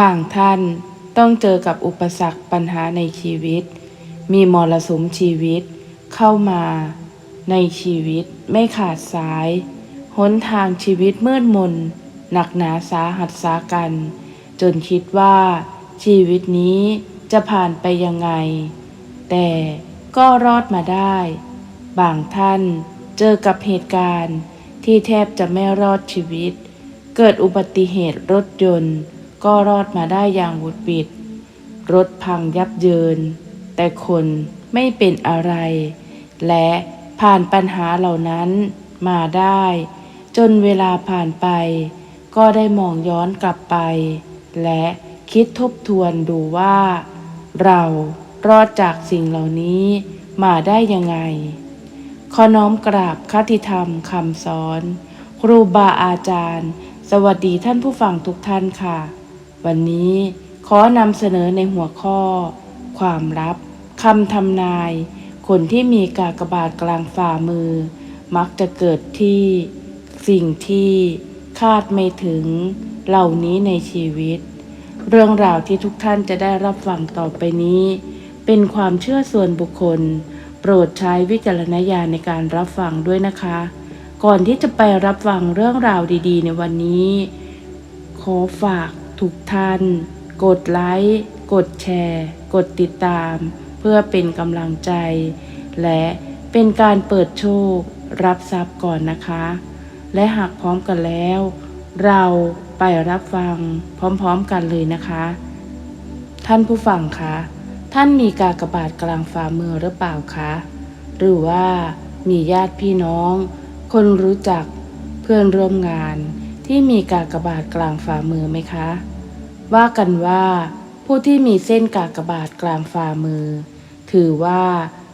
บางท่านต้องเจอกับอุปสรรคปัญหาในชีวิต มีมรสุมชีวิตเข้ามา ในชีวิตไม่ขาดสายหนทางชีวิตมืดมน หนักหนาสาหัสสากัน จนคิดว่า ชีวิตนี้จะผ่านไปยังไง แต่ก็รอดมาได้ บางท่านเจอกับเหตุการณ์ที่แทบจะไม่รอดชีวิต เกิดอุบัติเหตุรถยนต์ ก็รอดมาได้อย่างหวุดหวิด รถพังยับเยิน แต่คนไม่เป็นอะไร และผ่านปัญหาเหล่านั้นมาได้ จนเวลาผ่านไป ก็ได้มองย้อนกลับไป และคิดทบทวนดูว่า เรารอดจากสิ่งเหล่านี้มาได้ยังไง ขอน้อมกราบคติธรรมคำสอน ครูบาอาจารย์ สวัสดีท่านผู้ฟังทุกท่านค่ะ วันนี้ขอนำเสนอในหัวข้อ ความลับคำทำนาย คนที่มีกากบาทกลางฝ่ามือ มักจะเกิดที่สิ่งที่คาดไม่ถึงเหล่านี้ในชีวิต เรื่องราวที่ทุกท่านจะได้รับฟังต่อไปนี้ เป็นความเชื่อส่วนบุคคล โปรดใช้วิจารณญาณในการรับฟังด้วยนะคะ ก่อนที่จะไปรับฟังเรื่องราวดี ๆ ในวันนี้ ขอฝาก ทุกท่าน กดไลค์ กดแชร์ กดติดตาม เพื่อเป็นกำลังใจ และเป็นการเปิดโชครับทรัพย์ก่อนนะคะ และหากพร้อมกันแล้ว เราไปรับฟังพร้อมๆกันเลยนะคะ ท่านผู้ฟังคะ ท่านมีกากบาทกลางฝ่ามือหรือเปล่าคะ หรือว่ามีญาติพี่น้อง คนรู้จักเพื่อนร่วมงาน ที่มีกากบาทกลางฝ่ามือไหมคะ ว่ากันว่า ผู้ที่มีเส้นกากบาทกลางฝ่ามือ ถือว่า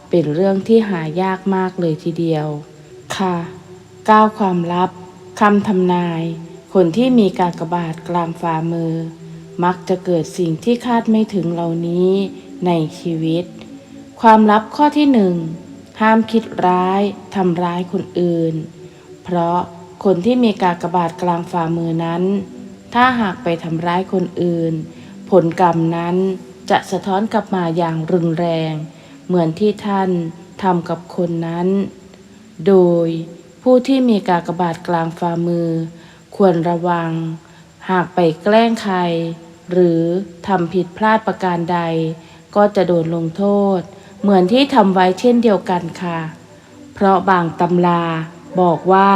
เป็นเรื่องที่หายากมากเลยทีเดียว ค่ะก้าวความลับคำทำนาย คนที่มีกากบาทกลางฝ่ามือ มักจะเกิดสิ่งที่คาดไม่ถึงเหล่านี้ในชีวิต ความลับข้อที่หนึ่งห้ามคิดร้ายทำร้ายคนอื่น เพราะ คนที่มีกากบาทกลางฝ่ามือนั้น ถ้าหากไปทำร้ายคนอื่น ผลกรรมนั้นจะสะท้อนกลับมาอย่างรุนแรง เหมือนที่ท่านทำกับคนนั้น โดยผู้ที่มีกากบาทกลางฝ่ามือ ควรระวัง หากไปแกล้งใคร หรือทำผิดพลาดประการใด ก็จะโดนลงโทษ เหมือนที่ทำไว้เช่นเดียวกันค่ะ เพราะบางตำราบอกว่า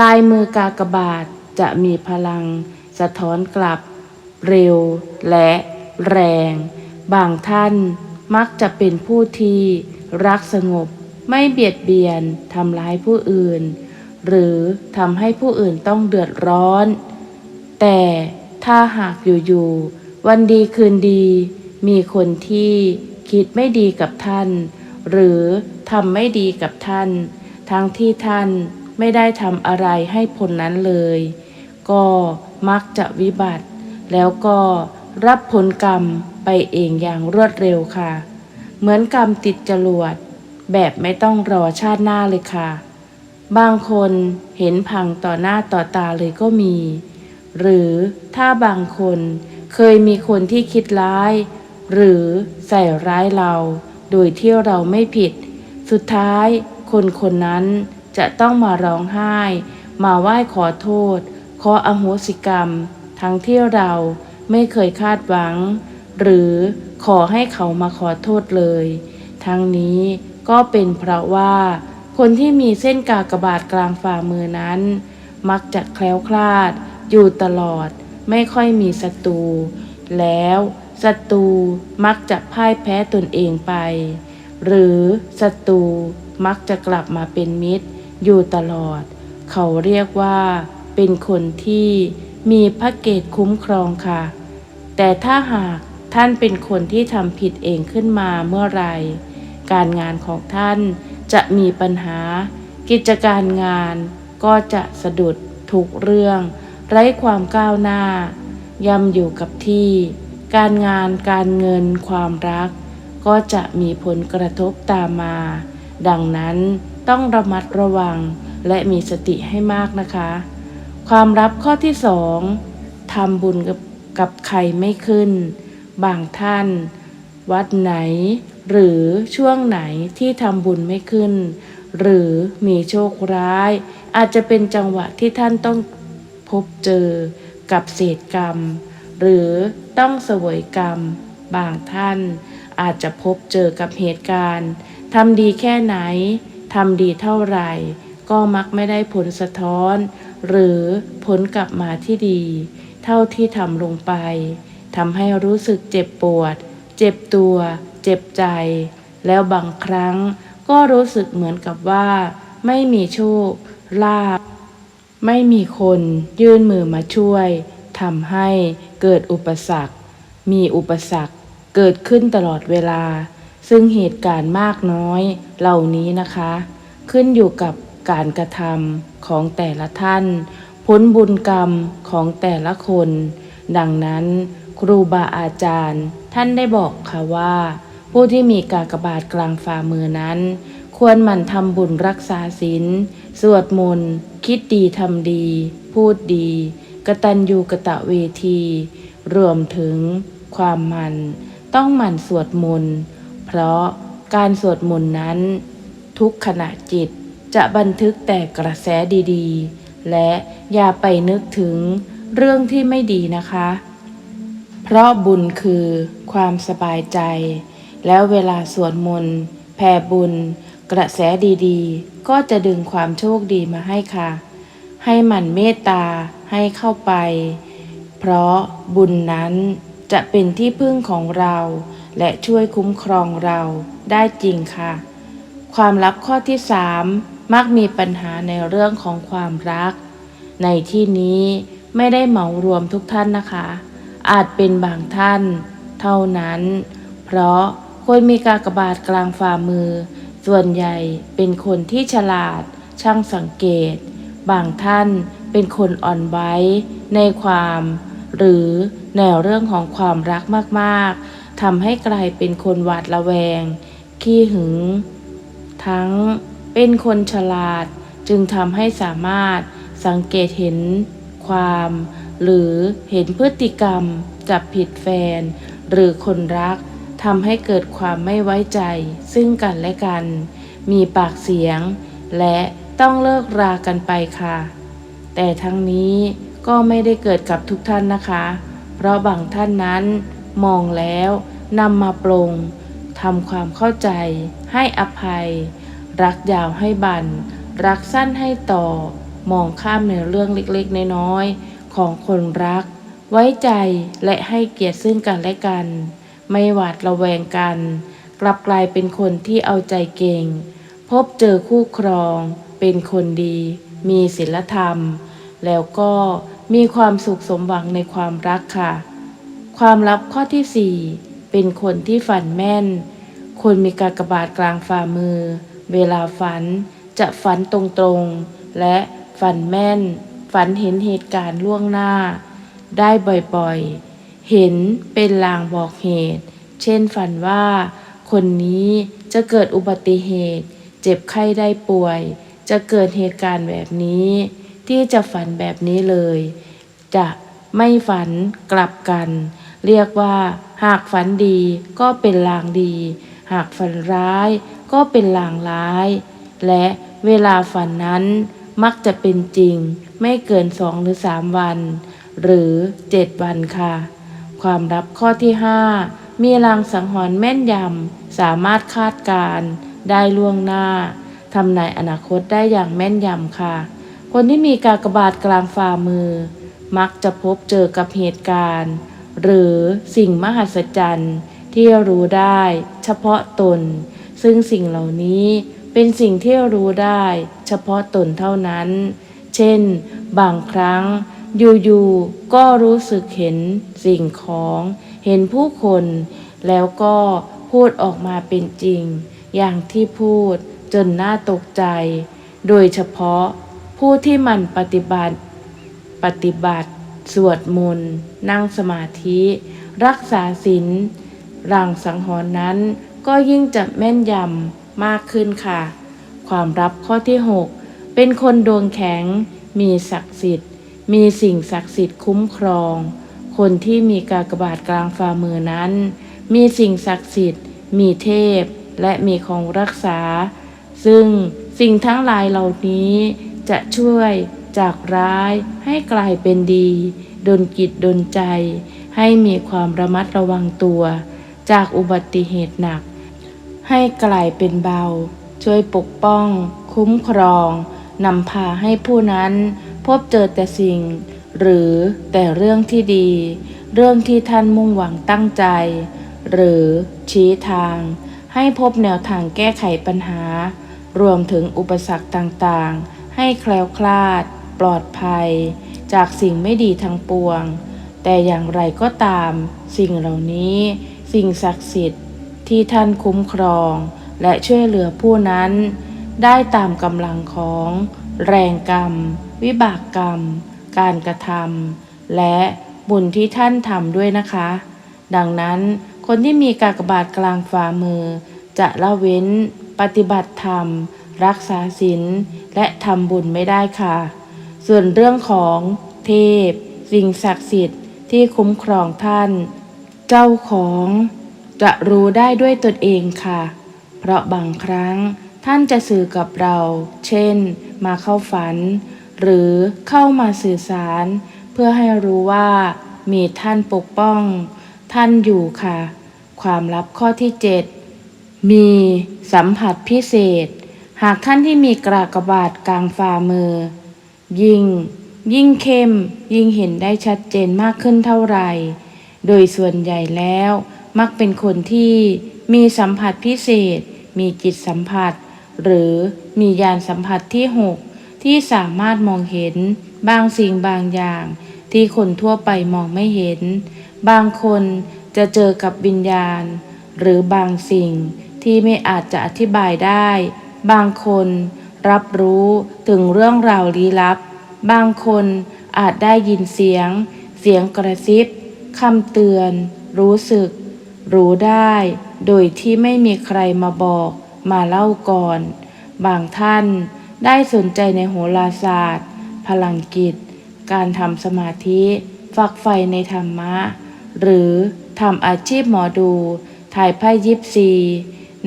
ลายมือกากบาทจะมีพลัง สะท้อนกลับ เร็ว และแรง บางท่านมักจะเป็นผู้ที่ รักสงบไม่เบียดเบียนทำร้ายผู้อื่น หรือทำให้ผู้อื่นต้องเดือดร้อน แต่ถ้าหากอยู่ๆวันดีคืนดี มีคนที่คิดไม่ดีกับท่าน หรือทำไม่ดีกับท่าน ทั้งที่ท่าน ไม่ได้ทำอะไรให้ผลนั้นเลย ก็มักจะวิบัติ แล้วก็รับผลกรรมไปเองอย่างรวดเร็วค่ะ เหมือนกรรมติดจรวด แบบไม่ต้องรอชาติหน้าเลยค่ะ บางคนเห็นพังต่อหน้าต่อตาเลยก็มี หรือถ้าบางคนเคยมีคนที่คิดร้าย หรือใส่ร้ายเรา โดยที่เราไม่ผิด สุดท้ายคนคนนั้น จะต้องมาร้องไห้ มาไหว้ขอโทษ ขออโหสิกรรม ทั้งที่เราไม่เคยคาดหวัง หรือขอให้เขามาขอโทษเลย ทั้งนี้ก็เป็นเพราะว่า คนที่มีเส้นกากบาทกลางฝ่ามือนั้น มักจะแคล้วคลาด อยู่ตลอด ไม่ค่อยมีศัตรู แล้วศัตรูมักจะพ่ายแพ้ตนเองไป หรือศัตรูมักจะกลับมาเป็นมิตร อยู่ตลอด เขาเรียกว่าเป็นคนที่มีพระเกตคุ้มครองค่ะ แต่ถ้าหากท่านเป็นคนที่ทำผิดเองขึ้นมาเมื่อไรการงานของท่านจะมีปัญหา กิจการงานก็จะสะดุดทุกเรื่อง ไร้ความก้าวหน้า ย่ำอยู่กับที่ การงานการเงินความรัก ก็จะมีผลกระทบตามมา ดังนั้น ต้องระมัดระวังและมีสติให้มากนะคะ ความลับข้อที่สองทำบุญกับกับใครไม่ขึ้น บางท่าน วัดไหน หรือช่วงไหนที่ทำบุญไม่ขึ้น หรือมีโชคร้าย อาจจะเป็นจังหวะที่ท่านต้องพบเจอกับเศษกรรม หรือต้องเสวยกรรม บางท่าน อาจจะพบเจอกับเหตุการณ์ทำดีแค่ไหน ทำดีเท่าไหร่ ก็มักไม่ได้ผลสะท้อน หรือผลกลับมาที่ดี เท่าที่ทำลงไปทำให้รู้สึกเจ็บปวด เจ็บตัว เจ็บใจ แล้วบางครั้งก็รู้สึกเหมือนกับว่า ไม่มีโชคลาภไม่มีคนยื่นมือมาช่วยทำให้เกิดอุปสรรค มีอุปสรรคเกิดขึ้นตลอดเวลา ซึ่งเหตุการณ์มากน้อยเหล่านี้นะคะ ขึ้นอยู่กับการกระทำของแต่ละท่าน ผลบุญกรรมของแต่ละคน ดังนั้นครูบาอาจารย์ ท่านได้บอกค่ะว่า ผู้ที่มีกากบาทกลางฝ่ามือนั้น ควรหมั่นทำบุญรักษาศีลสวดมนต์คิดดีทำดี พูดดีกตัญญูกะตะเวที รวมถึงความมัน ต้องหมั่นสวดมนต์ เพราะการสวดมนต์นั้น ทุกขณะจิตจะบันทึกแต่กระแสดีๆ และอย่าไปนึกถึงเรื่องที่ไม่ดีนะคะ เพราะบุญคือความสบายใจ แล้วเวลาสวดมนต์แผ่บุญ กระแสดีๆ ก็จะดึงความโชคดีมาให้ค่ะ ให้หมันเมตตาให้เข้าไป เพราะบุญนั้นจะเป็นที่พึ่งของเรา และช่วยคุ้มครองเราได้จริงค่ะ ความลับข้อที่สามมักมีปัญหาในเรื่องของความรัก ในที่นี้ไม่ได้เหมารวมทุกท่านนะคะ อาจเป็นบางท่าน เท่านั้น เพราะคนมีกากบาทกลางฝ่ามือ ส่วนใหญ่เป็นคนที่ฉลาด ช่างสังเกต บางท่านเป็นคนอ่อนไหวในความ หรือแนวเรื่องของความรักมากๆ ทำให้กลายเป็นคนหวาดระแวง ขี้หึง ทั้งเป็นคนฉลาดจึงทำให้สามารถสังเกตเห็นความ หรือเห็นพฤติกรรม จับผิดแฟน หรือคนรักทำให้เกิดความไม่ไว้ใจ ซึ่งกันและกัน มีปากเสียง และต้องเลิกรากันไปค่ะ แต่ทั้งนี้ก็ไม่ได้เกิดกับทุกท่านนะคะ เพราะบางท่านนั้นมองแล้ว นำมาปรงทำความเข้าใจ ให้อภัย รักยาวให้บัน รักสั้นให้ต่อ มองข้ามในเรื่องเล็กๆ น้อยๆ ของคนรัก ไว้ใจและให้เกียรติซึ่งกันและกัน ไม่หวาดระแวงกัน กลับกลายเป็นคนที่เอาใจเก่ง พบเจอคู่ครอง เป็นคนดี มีศีลธรรม แล้วก็มีความสุขสมหวังในความรักค่ะ ความลับข้อที่สี่ เป็นคนที่ฝันแม่น คนมีกากบาทกลางฝ่ามือ เวลาฝันจะฝันตรงๆ และฝันแม่น ฝันเห็นเหตุการณ์ล่วงหน้า ได้บ่อยๆ เห็นเป็นลางบอกเหตุ เช่นฝันว่า คนนี้จะเกิดอุบัติเหตุ เจ็บไข้ได้ป่วย จะเกิดเหตุการณ์แบบนี้ ที่จะฝันแบบนี้เลย จะไม่ฝันกลับกัน เรียกว่า หากฝันดีก็เป็นลางดี หากฝันร้ายก็เป็นลางร้าย และเวลาฝันนั้นมักจะเป็นจริงไม่เกินสองหรือสามวัน หรือเจ็ดวันค่ะ ความลับข้อที่ห้ามีลางสังหรณ์แม่นยำ สามารถคาดการณ์ได้ล่วงหน้าทำนายอนาคตได้อย่างแม่นยำค่ะ คนที่มีกากบาทกลางฝ่ามือ มักจะพบเจอกับเหตุการณ์ หรือสิ่งมหัศจรรย์ที่รู้ได้เฉพาะตน ซึ่งสิ่งเหล่านี้เป็นสิ่งที่รู้ได้เฉพาะตนเท่านั้น เช่น บางครั้ง อยู่ๆ ก็รู้สึกเห็นสิ่งของ เห็นผู้คน แล้วก็พูดออกมาเป็นจริง อย่างที่พูดจนน่าตกใจ โดยเฉพาะผู้ที่มันปฏิบัติ ปฏิบัติ สวดมนต์ นั่งสมาธิ รักษาศีลรางสังหรณ์นั้น ก็ยิ่งจะแม่นยำมากขึ้นค่ะ ความรับข้อที่ 6 เป็นคนดวงแข็ง มีศักดิ์สิทธิ์ มีสิ่งศักดิ์สิทธิ์คุ้มครองคคนที่มีกากบาทกลางฝ่ามือนั้น มีสิ่งศักดิ์สิทธิ์ มีเทพ และมีของรักษา ซึ่งสิ่งทั้งหลายเหล่านี้จะช่วย จากร้ายให้กลายเป็นดีดนกิจดนใจ ให้มีความระมัดระวังตัว จากอุบัติเหตุหนัก ให้กลายเป็นเบา ช่วยปกป้อง คุ้มครองนำพาให้ผู้นั้นพบเจอแต่สิ่ง หรือแต่เรื่องที่ดี เรื่องที่ท่านมุ่งหวังตั้งใจ หรือชี้ทาง ให้พบแนวทางแก้ไขปัญหา รวมถึงอุปสรรคต่างๆ ให้แคล้วคลาด ปลอดภัย จากสิ่งไม่ดีทั้งปวง แต่อย่างไรก็ตาม สิ่งเหล่านี้ สิ่งศักดิ์สิทธิ์ที่ท่านคุ้มครอง และช่วยเหลือผู้นั้น ได้ตามกำลังของ แรงกรรม วิบากกรรม การกระทำและบุญที่ท่านทำด้วยนะคะ ดังนั้นคนที่มีกากบาทกลางฝ่ามือ จะละเว้น ปฏิบัติธรรม รักษาศีลและทำบุญไม่ได้ค่ะ ส่วนเรื่องของเทพ สิ่งศักดิ์สิทธิ์ที่คุ้มครองท่าน เจ้าของจะรู้ได้ด้วยตนเองค่ะ เพราะบางครั้งท่านจะสื่อกับเรา เช่น มาเข้าฝัน หรือเข้ามาสื่อสาร เพื่อให้รู้ว่า มีท่านปกป้อง ท่านอยู่ค่ะ ความลับข้อที่ 7 มีสัมผัสพิเศษ หากท่านที่มีกรากบาทกลางฝ่ามือ ยิ่ง ยิ่งเข้ม ยิ่งเห็นได้ชัดเจนมากขึ้นเท่าไหร่ โดยส่วนใหญ่แล้ว มักเป็นคนที่มีสัมผัสพิเศษ มีจิตสัมผัส หรือมียานสัมผัสที่หกที่สามารถมองเห็นบางสิ่งบางอย่าง ที่คนทั่วไปมองไม่เห็น บางคนจะเจอกับวิญญาณ หรือบางสิ่งที่ไม่อาจจะอธิบายได้ บางคน รับรู้ถึงเรื่องราวลี้ลับ บางคนอาจได้ยินเสียง เสียงกระซิบคำเตือน รู้สึก รู้ได้ โดยที่ไม่มีใครมาบอก มาเล่าก่อน บางท่านได้สนใจในโหราศาสตร์ พลังกิจ การทำสมาธิ ฝักใฝ่ในธรรมะ หรือทำอาชีพหมอดู ถ่ายไพ่ยิปซี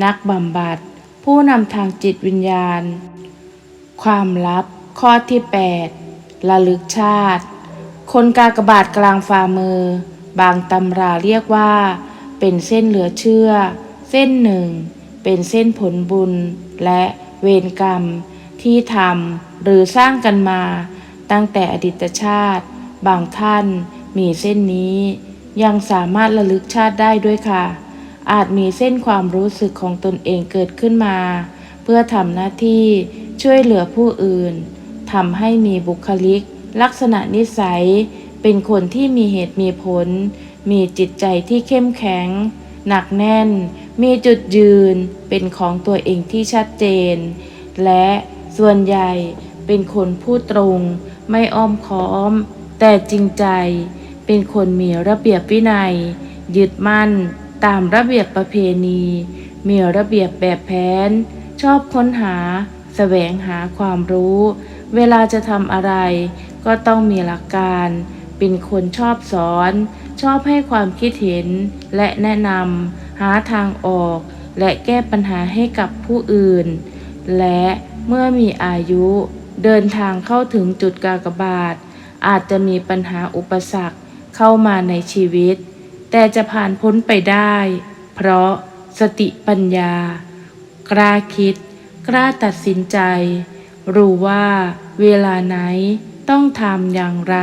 นักบำบัด ผู้นำทางจิตวิญญาณ ความลับ ข้อที่ 8 ระลึกชาติ คนกากบาทกลางฝ่ามือ บางตำราเรียกว่า เป็นเส้นเหลือเชื่อ เส้นหนึ่ง เป็นเส้นผลบุญ และเวรกรรม ที่ทำหรือสร้างกันมา ตั้งแต่อดีตชาติ บางท่านมีเส้นนี้ ยังสามารถระลึกชาติได้ด้วยค่ะ อาจมีเส้นความรู้สึกของตนเองเกิดขึ้นมา เพื่อทำหน้าที่ ช่วยเหลือผู้อื่นทำให้มีบุคลิก ลักษณะนิสัย เป็นคนที่มีเหตุมีผล มีจิตใจที่เข้มแข็ง หนักแน่น มีจุดยืน เป็นของตัวเองที่ชัดเจน และส่วนใหญ่เป็นคนพูดตรง ไม่อ้อมค้อม แต่จริงใจ เป็นคนมีระเบียบวินัย ยึดมั่น ตามระเบียบประเพณี มีระเบียบแบบแผน ชอบค้นหา แสวงหาความรู้ เวลาจะทำอะไร ก็ต้องมีหลักการ เป็นคนชอบสอน ชอบให้ความคิดเห็น และแนะนำหาทางออก และแก้ปัญหาให้กับผู้อื่น และเมื่อมีอายุเดินทางเข้าถึงจุดกากบาท อาจจะมีปัญหาอุปสรรคเข้ามาในชีวิต แต่จะผ่านพ้นไปได้ เพราะสติปัญญากล้าคิด กล้าตัดสินใจ รู้ว่าเวลาไหนต้องทำอย่างไร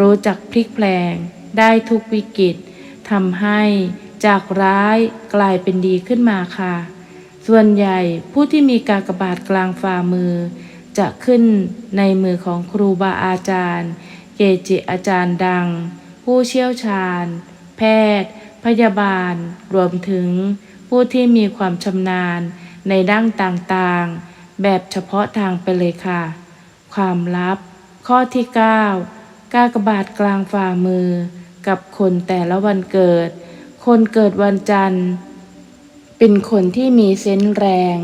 รู้จักพลิกแปลงได้ทุกวิกฤตทำให้จากร้ายกลายเป็นดีขึ้นมาค่ะ ส่วนใหญ่ผู้ที่มีกากบาทกลางฝ่ามือ จะขึ้นในมือของครูบาอาจารย์ เกจิอาจารย์ดัง ผู้เชี่ยวชาญ แพทย์ พยาบาล รวมถึงผู้ที่มีความชำนาญ ในด้านต่างๆ แบบเฉพาะทางไปเลยค่ะ ความลับ ข้อที่ 9 กากบาทกลางฝ่ามือ กับคนแต่ละวันเกิด คนเกิดวันจันทร์ เป็นคนที่มีเซนส์แรง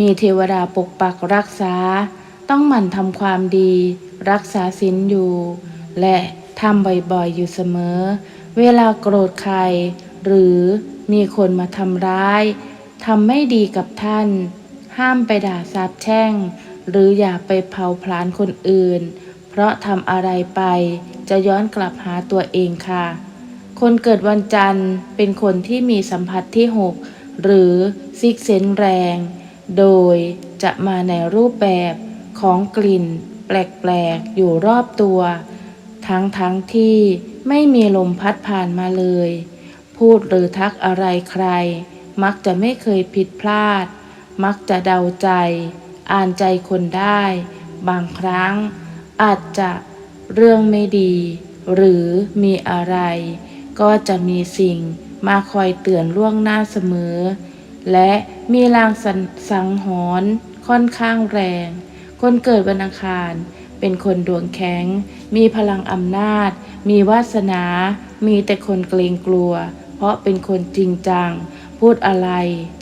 มีเทวดาปกปักรักษา ต้องหมั่นทำความดี รักษาศีลอยู่ และททำบ่อยๆอยู่เสมอ เวลาโกรธใคร หรือมีคนมาทำร้าย ทำไม่ดีกับท่าน ห้ามไปด่าสาบแช่ง หรืออย่าไปเผาผลาญคนอื่น เพราะทำอะไรไป จะย้อนกลับหาตัวเองค่ะ คนเกิดวันจันทร์เป็นคนที่มีสัมผัสที่ 6 หรือซิกเซนแรง โดยจะมาในรูปแบบของกลิ่น แปลกๆ อยู่รอบตัว ทั้งๆทที่ไม่มีลมพัดผ่านมาเลย พูดหรือทักอะไรใคร มักจะไม่เคยผิดพลาด มักจะเดาใจ อ่านใจคนได้ บางครั้ง อาจจะเรื่องไม่ดี หรือมีอะไร ก็จะมีสิ่งมาคอยเตือนล่วงหน้าเสมอ และมีลางสันสังหรณ์ค่อนข้างแรง คนเกิดวันอังคาร เป็นคนดวงแข็ง มีพลังอำนาจ มีวาสนา มีแต่คนเกรงกลัว เพราะเป็นคนจริงจัง พูดอะไร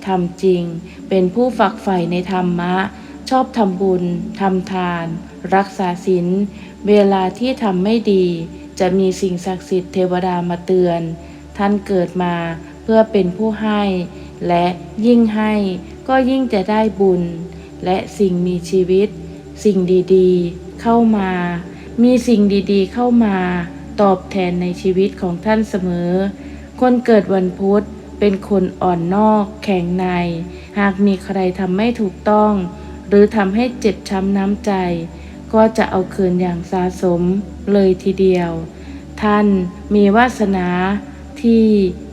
ทำจริง เป็นผู้ฝักใฝ่ในธรรมะ ชอบทำบุญทำทาน รักษาศีลเวลาที่ทำไม่ดี จะมีสิ่งศักดิ์สิทธิ์เทวดามาเตือน ท่านเกิดมาเพื่อเป็นผู้ให้ และยิ่งให้ก็ยิ่งจะได้บุญ และสิ่งมีชีวิต สิ่งดีๆ เข้ามา มีสิ่งดีๆ เข้ามา ตอบแทนในชีวิตของท่านเสมอ คนเกิดวันพุธ เป็นคนอ่อนนอกแข็งใน หากมีใครทำไม่ถูกต้อง หรือทำให้เจ็บช้ำน้ำใจ ก็จะเอาคืนอย่างสาสมเลยทีเดียว ท่านมีวาสนาที่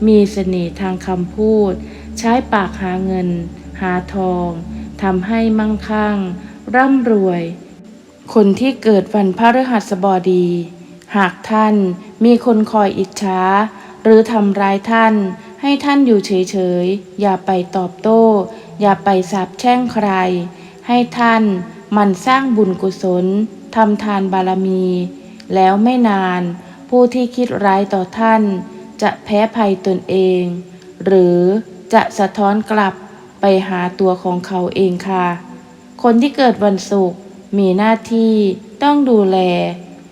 มีเสน่ห์ทางคำพูด ใช้ปากหาเงิน หาทองทำให้มั่งคั่ง ร่ำรวย คนที่เกิดวันพฤหัสบดี หากท่านมีคนคอยอิจฉาหรือทำร้ายท่าน ให้ท่านอยู่เฉยๆ อย่าไปตอบโต้ อย่าไปสาบแช่งใคร ให้ท่านมันสร้างบุญกุศลทำทานบารมี แล้วไม่นาน ผู้ที่คิดร้ายต่อท่าน จะแพ้ภัยตนเอง หรือจะสะท้อนกลับไปหาตัวของเขาเองค่ะ คนที่เกิดวันศุกร์มีหน้าที่ต้องดูแล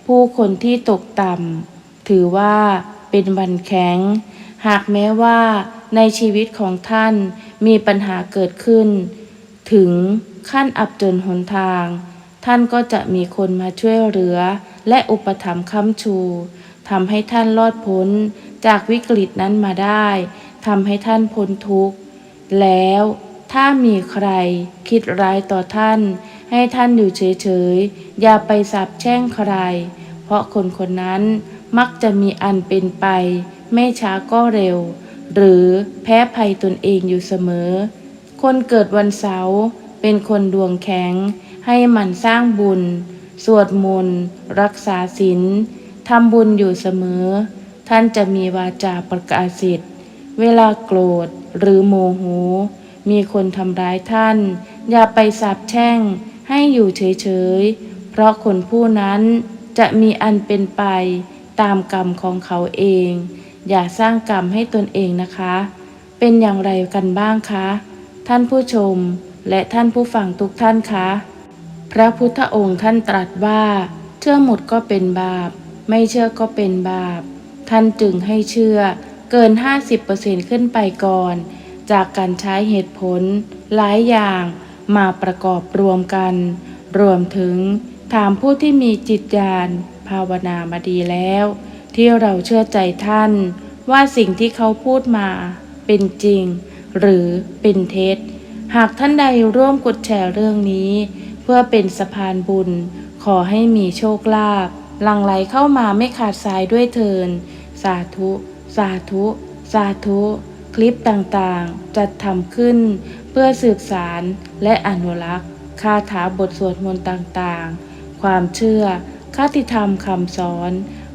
ผู้คนที่ตกต่ำถือว่าเป็นวันแข็ง หากแม้ว่าในชีวิตของท่านมีปัญหาเกิดขึ้น ถึงขั้นอับจนหนทาง ท่านก็จะมีคนมาช่วยเหลือ และอุปถัมภ์ค้ำชูทำให้ท่านรอดพ้นจากวิกฤตนั้นมาได้ทำให้ท่านพ้นทุกข์ แล้วถ้ามีใครคิดร้ายต่อท่าน ให้ท่านอยู่เฉยๆ อย่าไปสาบแช่งใคร เพราะคนคนนั้นมักจะมีอันเป็นไป ไม่ช้าก็เร็ว หรือแพ้ภัยตนเองอยู่เสมอ คนเกิดวันเสาร์เป็นคนดวงแข็ง ให้มันสร้างบุญ สวดมนต์รักษาศีลทำบุญอยู่เสมอ ท่านจะมีวาจาประกาศสิทธิ์เวลาโกรธหรือโมโห มีคนทำร้ายท่าน อย่าไปสาบแช่ง ให้อยู่เฉยๆ เพราะคนผู้นั้นจะมีอันเป็นไปตามกรรมของเขาเอง อย่าสร้างกรรมให้ตนเองนะคะ เป็นอย่างไรกันบ้างคะ ท่านผู้ชมและท่านผู้ฟังทุกท่านคะ พระพุทธองค์ท่านตรัสว่า เชื่อหมดก็เป็นบาป ไม่เชื่อก็เป็นบาป ท่านจึงให้เชื่อเกิน 50%ขึ้นไปก่อน จากการใช้เหตุผล หลายอย่างมาประกอบรวมกัน รวมถึงถามผู้ที่มีจิตญาณภาวนามาดีแล้ว ที่เราเชื่อใจท่าน ว่าสิ่งที่เขาพูดมา เป็นจริง หรือเป็นเท็จ หากท่านใดร่วมกดแชร์เรื่องนี้ เพื่อเป็นสะพานบุญ ขอให้มีโชคลาภหลั่งไหลเข้ามาไม่ขาดสายด้วยเทิน สาธุ สาธุ สาธุ คลิปต่างๆ จัดทำขึ้น เพื่อสืบสารและอนุรักษ์คาถาบทสวดมนต์ต่างๆ ความเชื่อคติธรรมคำสอน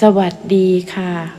สวัสดีค่ะ